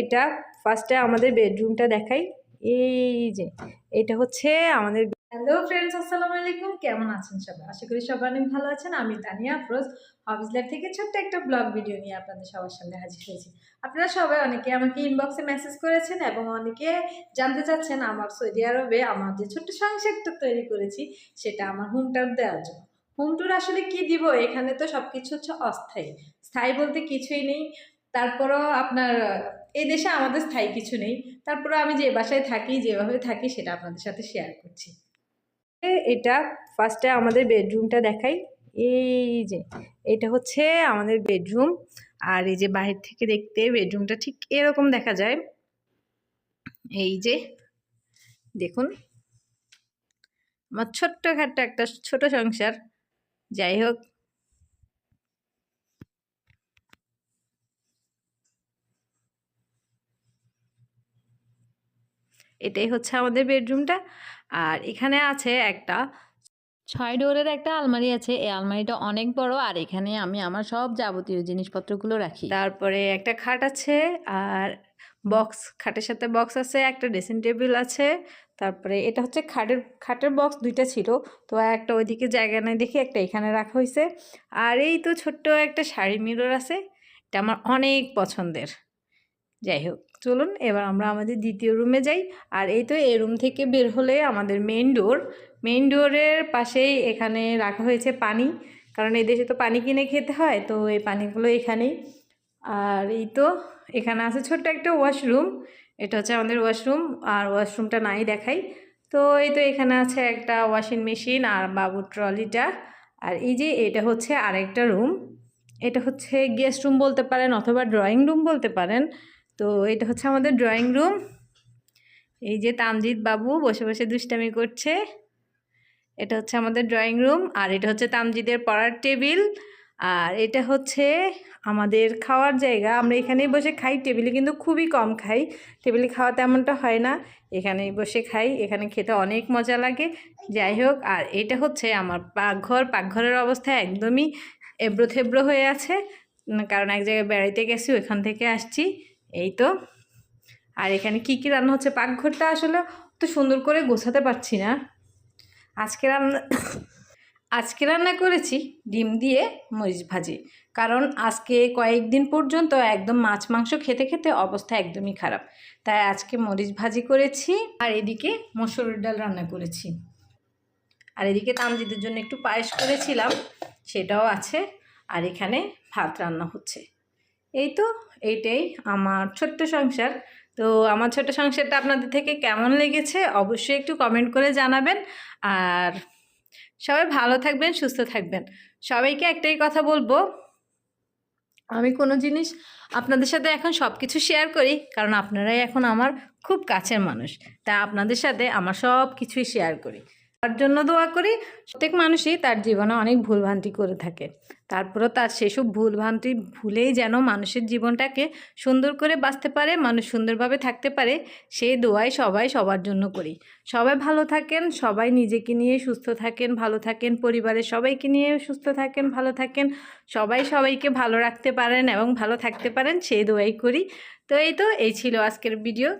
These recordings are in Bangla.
এটা ফার্স্টে আমাদের বেডরুমটা দেখাই। এই যে, এটা হচ্ছে আমাদের হ্যালো ফ্রেন্ডস আসসালামু আলাইকুম। কেমন আছেন সবাই? আশা করি সবাই অনেক ভালো আছেন। আমি তানিয়া আফরোজ হবিস লাইফ থেকে ছোট্ট একটা ব্লগ ভিডিও নিয়ে আপনাদের সবার সামনে হাজির হয়েছি। আপনারা সবাই অনেকে আমাকে ইনবক্সে মেসেজ করেছেন এবং অনেকে জানতে চাচ্ছেন আমার সৌদি আরবে আমার যে ছোট্ট সংসারটা তৈরি করেছি, সেটা আমার হোম টাউন দেওয়ার জন্য। হোম ট্যুর আসলে কি দিব? এখানে তো সব কিছু হচ্ছে অস্থায়ী। স্থায়ী বলতে কিছুই নেই। তারপরও আপনার এই দেশে আমাদের স্থায়ী কিছু নেই। তারপরে আমি যে বাসায় থাকি, যেভাবে থাকি, সেটা আপনাদের সাথে শেয়ার করছি। এটা ফার্স্টে আমাদের বেডরুমটা দেখাই। এই যে, এটা হচ্ছে আমাদের বেডরুম আর এই যে বাহির থেকে দেখতে বেডরুমটা ঠিক এরকম দেখা যায়। এই যে, দেখুন। আমার ছোট্টখাট্ট একটা ছোট সংসার। যাই হোক এটাই হচ্ছে আমাদের বেডরুমটা। আর এখানে আছে একটা ছয় ডোরের একটা আলমারি আছে। এই আলমারিটা অনেক বড় আর এখানে আমি আমার সব যাবতীয় জিনিসপত্রগুলো রাখি। তারপরে একটা খাট আছে আর বক্স, খাটের সাথে বক্স আছে, একটা ড্রেসিং টেবিল আছে। তারপরে এটা হচ্ছে খাটের খাটের বক্স দুইটা ছিল। তো একটা ওইদিকে জায়গা নেই দেখি একটা এখানে রাখা হয়েছে আর এই তো ছোট্ট একটা শাড়ি মিরর আছে। এটা আমার অনেক পছন্দের। যাই হোক চলুন এবার আমরা আমাদের দ্বিতীয় রুমে যাই। আর এই তো এই রুম থেকে বের হলে আমাদের মেইন ডোর মেইন ডোরের পাশেই এখানে রাখা হয়েছে পানি। কারণ এই দেশে তো পানি কিনে খেতে হয়, তো এই পানিগুলো এখানেই। আর এই তো এখানে আছে ছোট্ট একটা ওয়াশরুম এটা হচ্ছে আমাদের ওয়াশরুম আর ওয়াশরুমটা নাই দেখাই। তো এই তো এখানে আছে একটা ওয়াশিং মেশিন আর বাবুর ট্রলিটা আর এই যে এটা হচ্ছে আরেকটা রুম এটা হচ্ছে গেস্ট রুম বলতে পারেন অথবা ড্রয়িং রুম বলতে পারেন। তো এটা হচ্ছে আমাদের ড্রয়িং রুম এই যে তামজিৎ বাবু বসে বসে দুষ্টামি করছে। এটা হচ্ছে আমাদের ড্রয়িং রুম আর এটা হচ্ছে তামজিদের পড়ার টেবিল আর এটা হচ্ছে আমাদের খাওয়ার জায়গা। আমরা এখানেই বসে খাই টেবিলে কিন্তু খুবই কম খাই। টেবিলে খাওয়া তেমনটা হয় না। এখানেই বসে খাই, এখানে খেতে অনেক মজা লাগে। যাই হোক, আর এটা হচ্ছে আমার পাকঘর। পাকঘরের অবস্থা একদমই এবড়ো থেবড়ো হয়ে আছে। কারণ এক জায়গায় বেড়াইতে গেছি, ওইখান থেকে আসছি। এই তো। আর এখানে কি কি রান্না হচ্ছে? পাকঘরটা আসলে তো সুন্দর করে গোছাতে পারছি না। আজকে রান্না আজকে রান্না করেছি ডিম দিয়ে মরিচ ভাজি। কারণ আজকে কয়েকদিন পর্যন্ত একদম মাছ মাংস খেতে খেতে অবস্থা একদমই খারাপ। তাই আজকে মরিচ ভাজি করেছি আর এদিকে মসুরের ডাল রান্না করেছি। আর এদিকে তামজিদের জন্য একটু পায়েস করেছিলাম, সেটাও আছে। আর এখানে ভাত রান্না হচ্ছে। এই তো, এইটাই আমার ছোট্ট সংসার। তো আমার ছোট্ট সংসারটা আপনাদের থেকে কেমন লেগেছে অবশ্যই একটু কমেন্ট করে জানাবেন। আর সবাই ভালো থাকবেন, সুস্থ থাকবেন। সবাইকে একটাই কথা বলব, আমি কোনো জিনিস আপনাদের সাথে এখন সব কিছু শেয়ার করি, কারণ আপনারাই এখন আমার খুব কাছের মানুষ। তা আপনাদের সাথে আমার সব কিছুই শেয়ার করি। তার জন্য দোয়া করি। প্রত্যেক মানুষই তার জীবনে অনেক ভুলভ্রান্তি করে থাকে। তারপরও তার সেসব ভুলভ্রান্তি ভুলেই যেন মানুষের জীবনটাকে সুন্দর করে বাঁচতে পারে, মানুষ সুন্দরভাবে থাকতে পারে সেই দোয়াই সবাই সবার জন্য করি। সবাই ভালো থাকেন, সবাই নিজেকে নিয়ে সুস্থ থাকেন, ভালো থাকেন, পরিবারের সবাইকে নিয়ে সুস্থ থাকেন, ভালো থাকেন, সবাই সবাইকে ভালো রাখতে পারেন এবং ভালো থাকতে পারেন, সেই দোয়াই করি। তো এই তো, এই ছিল আজকের ভিডিও।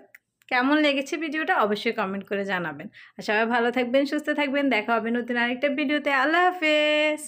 কেমন লেগেছে ভিডিওটা অবশ্যই কমেন্ট করে জানাবেন। আর সবাই ভালো থাকবেন, সুস্থ থাকবেন, দেখা হবে নতুন আরেকটা ভিডিওতে। আল্লাহ হাফেজ!